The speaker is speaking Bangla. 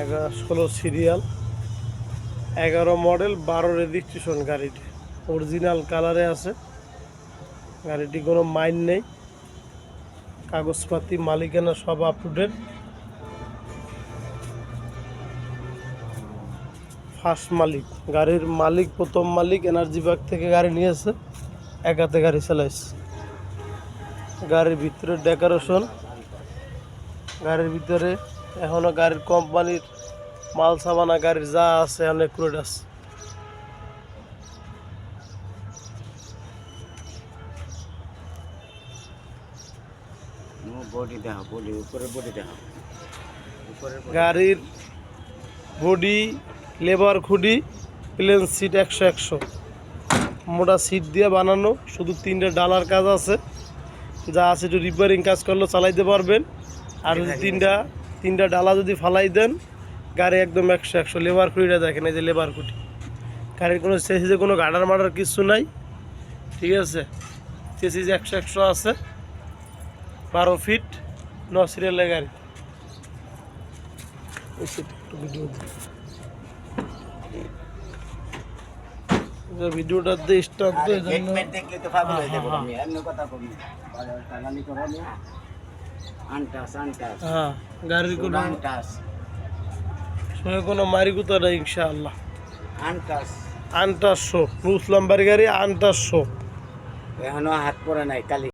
এগারো, ষোলো সিরিয়াল, এগারো মডেল, বারো রেজিস্ট্রেশন গাড়িটি। অরিজিনাল কালারে আছে। গাড়িটি কোনো মাইন নেই। কাগজপাতি, মালিকানা সব আপ টু ডেট ফার্স্ট মালিক। গাড়ির মালিক, প্রথম মালিক, এনার্জি ব্যাগ থেকে গাড়ি নিয়েছে। একাতে গাড়ি চালাইছে। গাড়ির ভিতরে ডেকোরেশন গাড়ির ভিতরে এখনও গাড়ির কোম্পানির মাল সাবানা গাড়ির যা আছে অনেক রোড আছে। বডি দেখো বডি উপরে বডি দেখো উপরে গাড়ির বডি লেবার খুডি প্লেন সিট একশো একশো। মোটা সিট দিয়ে বানানো শুধু তিনটে ডালার কাজ আছে। যা আছে একটু রিপেয়ারিং কাজ করলেও চালাইতে পারবেন। আর যদি তিনটা তিনটা ডালা যদি ফালাই দেন গাড়ি একদম একশো একশো লেবার খুঁটিটা দেখেন এই যে লেবার খুঁটি গাড়ির কোনো চেসিজে কোনো গাডার মাডার কিছু নাই ঠিক আছে? চেসিজ একশো একশো আছে বারো ফিট ন সিরিয়ালের গাড়ি। একটু ভিডিও ভিডিওটাতে স্টার্ট তো এই জন্য গেটমেট দেখলে তো পাগল হয়ে যাব হ্যাঁ, আমি এমন কথা কমি টানানি করানি আনটাস আনটাস। হ্যাঁ গাড়ির কোনো আনটাস সঙ্গে কোনো মারিকুতা না ইনশাআল্লাহ। আনটাস। আনটাসশো রুসলাম বাড়ি গাড়ি আনটাসশো এখনও হাত পড়ে নাই কালি